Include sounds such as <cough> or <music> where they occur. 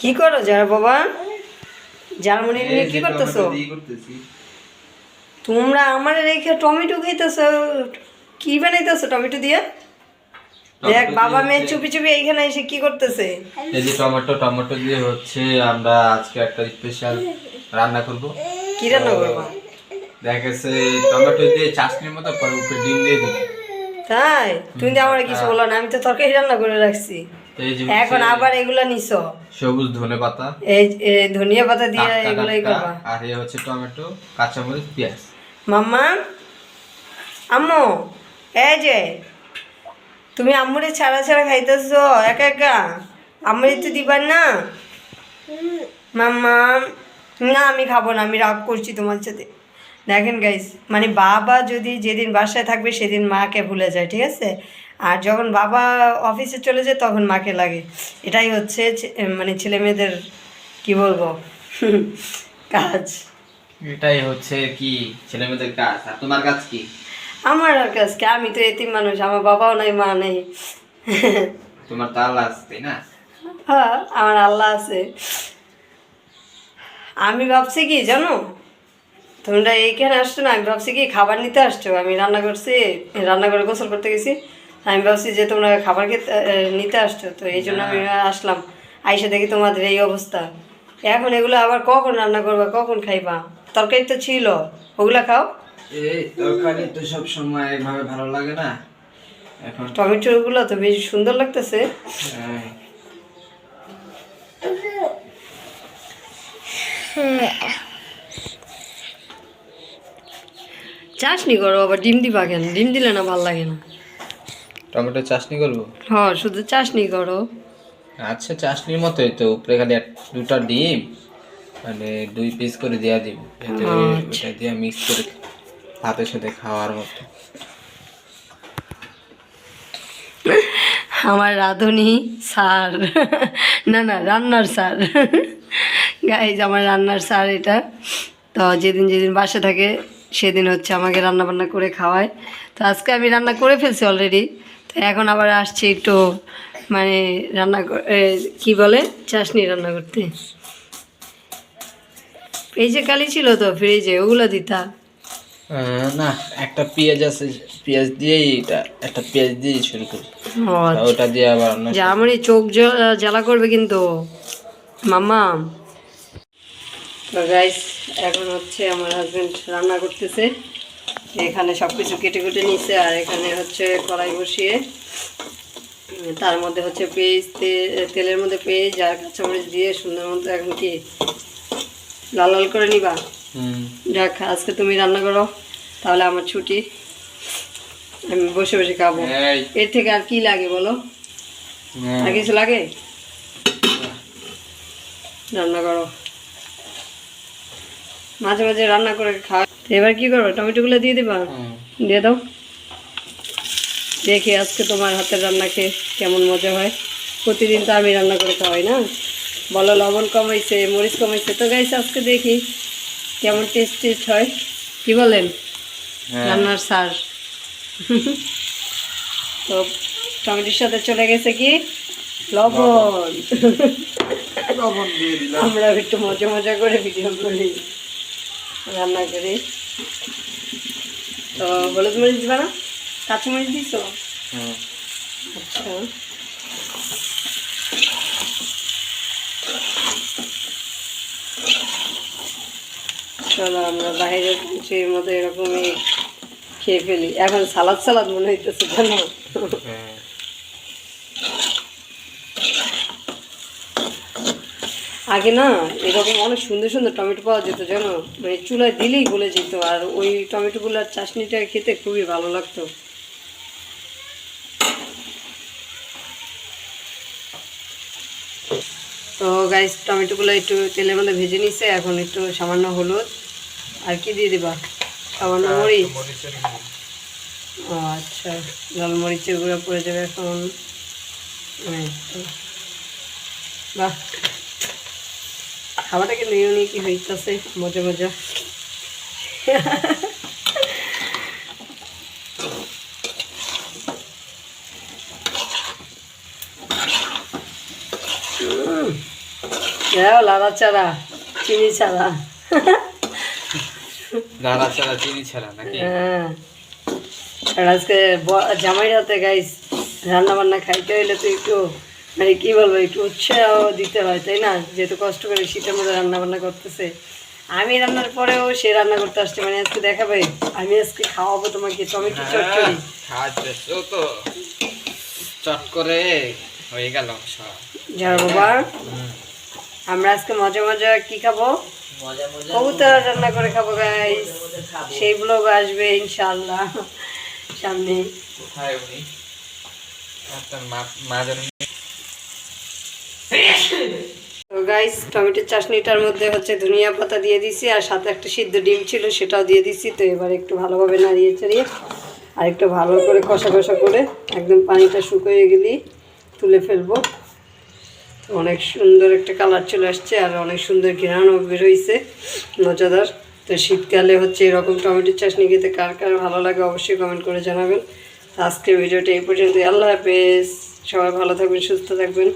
কি করো যারা বাবা? জার্মানি নিয়ে কি করতেছো। তোমরা আমার রেখে টমেটো খাইতেছো কি বানাইতেছো টমেটো দিয়ে? দেখ বাবা মেয়ে চুপি চুপি এইখানে এসে কি করতেছে? এই যে টমেটো টমেটো দিয়ে হচ্ছে আমরা আজকে একটা স্পেশাল রান্না করব। কি রান্না করবা? দেখেছে টমেটো দিয়ে চাটনির মতো পরে উপরে ডিম দিয়ে দিবে। তাই? তুমি তো আমার কিছু বলো না আমি তো তরকারি রান্না করে রাখছি। এখন আবার এগুলা নিছো? সবুজ ধনে পাতা এই ধনিয়া পাতা দিয়ে এগুলাই করবা? আর এই হচ্ছে টমেটো কাঁচামরিচ পেঁয়াজ। মাম্মা আম্মু এই যে তুমি আম্মুরে ছাড়া ছাড়া খাইতেছো একা একা? আম্মুরে তো দিবার না? মাম্মা না আমি খাব না আমি রাগ করছি তোমার সাথে। দেখেন গাইস মানে বাবা যদি যেদিন বাসায় থাকবে সেদিন মাকে ভুলে যায় ঠিক আছে? আর যখন বাবা অফিসে চলে যায় তখন মাকে লাগে। এটাই হচ্ছে মানে ছেলে মেয়েদের কী বলব <laughs> কাজ। এটাই হচ্ছে কি ছেলে মেয়েদের কাজ। আর তোমার কাজ কি? আমার আর কাজ কি? আমি তো এতিম মানুষ আমার বাবাও নাই মা নেই। <laughs> তোমার তো আল্লাহ আছে তাই না? হ্যাঁ আমার আল্লাহ আছে। আমি ভাবছি কি জানো? তোমরা এইখানে আসছো না আমি ভাবছি কি খাবার নিতে আসছো? আমি রান্না করছি রান্না করে গোসল করতে গেছি। আমি ভাবছি যে তোমরা খাবার খেতে নিতে আসছো তো এই জন্য আমি আসলাম। আইসা দেখি তোমাদের এই অবস্থা। এখন এগুলো আবার কখন রান্না করবা কখন খাইবা? তরকারি তো ছিল ওগুলা খাও। এই তরকারি তো সব সময় এভাবে ভালো লাগে না। এখন টমেটোগুলো তো বেশ সুন্দর লাগতেছে। হ্যাঁ, চাটনি করো আবার ডিম দিবা কেন? ডিম দিলে না ভালো লাগে না। টমেটো চাটনি করব? হ্যাঁ শুধু চাটনি করো। আচ্ছা চাটনির মতোই তো। উপরে খালি দুটা ডিম মানে দুই পিস করে দেওয়া দিব যাতে ওটা দিয়ে মিক্স করে ভাতের সাথে খাওয়ার মতো। আমার রাঁধুনি স্যার। না না রান্নার স্যার। গাইজ আমার রান্নার স্যার এটা। তো যেদিন যেদিন বাসা থাকে সেদিন হচ্ছে আমাকে রান্না বান্না করে খাওয়ায়। তো আজকে আমি রান্না করে ফেলছি অলরেডি তো এখন আবার আসছি একটু মানে রান্না কি বলে? চাশনি রান্না করতে। এই যে কালি ছিল তো ফ্রিজে ওগুলো দিতা। না একটা পেঁয়াজ আছে পেঁয়াজ দিয়েই এটা একটা পেঁয়াজ দিয়েই শুরু করি। ও ওটা দিয়ে আবার আমার চোখ জ্বালা করবে কিন্তু। মামা তো গাইস এখন হচ্ছে আমার হাজবেন্ড রান্না করতেছে। এখানে সব কিছু কেটে কেটে নিচ্ছে আর এখানে হচ্ছে কড়াই বসিয়ে তার মধ্যে হচ্ছে পেঁয়াজ তেলের মধ্যে পেঁয়াজ আর কাঁচামরিচ দিয়ে সুন্দর মতো এখন কি লাল লাল করে নিবা? যাক আজকে তুমি রান্না করো তাহলে আমার ছুটি আমি বসে বসে খাব। এর থেকে আর কি লাগে বলো? হ্যাঁ। আর কিছু লাগে? রান্না করো। মাঝে মাঝে রান্না করে খাওয়া এবার কি করো টমেটোগুলো দিয়ে দিবা? দিয়ে দাও। দেখি আজকে তোমার হাতের রান্না খেয়ে কেমন মজা হয়। প্রতিদিন তো আমি রান্না করে খাওয়াই না। বলো লবণ কমাইছে মরিচ কমাইছে তো গাইছে আজকে দেখি কেমন টেস্ট টেস্ট হয়। কি বলেন? হ্যাঁ। রান্নার সার তো টমেটোর সাথে চলে গেছে কি? লবণ। লবণ। আমরা একটু মজা মজা করে ভিডিও করি। রান্না করি। তো হলুদ মরিচ দিবা না? কাঁচা মরিচ দিছো? হুম। আচ্ছা। চলো আমরা বাইরের কিছুর মতো এরকমই খেয়ে ফেলি। এখন সালাদ সালাদ মনে হইতেছে জানো আগে না এরকম অনেক সুন্দর সুন্দর টমেটো পাওয়া যেত জানো? মানে চুলায় দিলেই গলে যেত আর ওই টমেটোগুলোর চাটনিটা খেতে খুবই ভালো লাগতো। তো গাইস টমেটোগুলো একটু তেলের মধ্যে ভেজে নিছে এখন একটু সামান্য হলুদ। আর কি দিয়ে দিবা? সামান্য মরিচ? ও আচ্ছা। লাল মরিচের গুঁড়ো পড়ে যাবে এখন। এই তো। বাহ খাবারটা কিন্তু ইউনিকই হইতেছে? মজা মজা। লালা চারা চিনি ছাড়া। নাড়া ছাড়া চিনি ছাড়া নাকি? হ্যাঁ। আজকে ব- জামাই হাতে গাইস রান্না বান্না খাইতে হইলে তুই একটু মানে কি বলব একটু উৎসাহ দিতে হয় তাই না? যেহেতু কষ্ট করে শীতের মধ্যে রান্না বান্না করতেছে। আমি রান্নার পরেও সে রান্না করতে আসছে মানে আজকে দেখাবে। আমি আজকে খাওয়াবো তোমাকে টমেটো চচ্চড়ি। খাচ্ছ তো। চট করে হয়ে গেল সব। বাবা আমরা আজকে মজা মজা কি খাব? কবুতর রান্না করে খাব গাইস সেই ব্লগ আসবে ইনশাল্লাহ সামনে। কোথায় উনি? আপনার মা মা যেন তো গাইস টমেটোর চাটনিটার মধ্যে হচ্ছে ধনিয়া পাতা দিয়ে দিছি আর সাথে একটা সিদ্ধ ডিম ছিল সেটাও দিয়ে দিছি। তো এবার একটু ভালোভাবে নাড়িয়ে চাড়িয়ে আর একটু ভালো করে কষা কষা করে একদম পানিটা শুকিয়ে গেলেই তুলে ফেলব। অনেক সুন্দর একটা কালার চলে আসছে আর অনেক সুন্দর ঘ্রাণও বেরোইছে মজাদার। তো শীতকালে হচ্ছে এরকম টমেটোর চাটনি খেতে কার কার ভালো লাগে অবশ্যই কমেন্ট করে জানাবেন। আজকের ভিডিওটা এই পর্যন্ত আল্লাহ হাফেজ। সবাই ভালো থাকবেন, সুস্থ থাকবেন।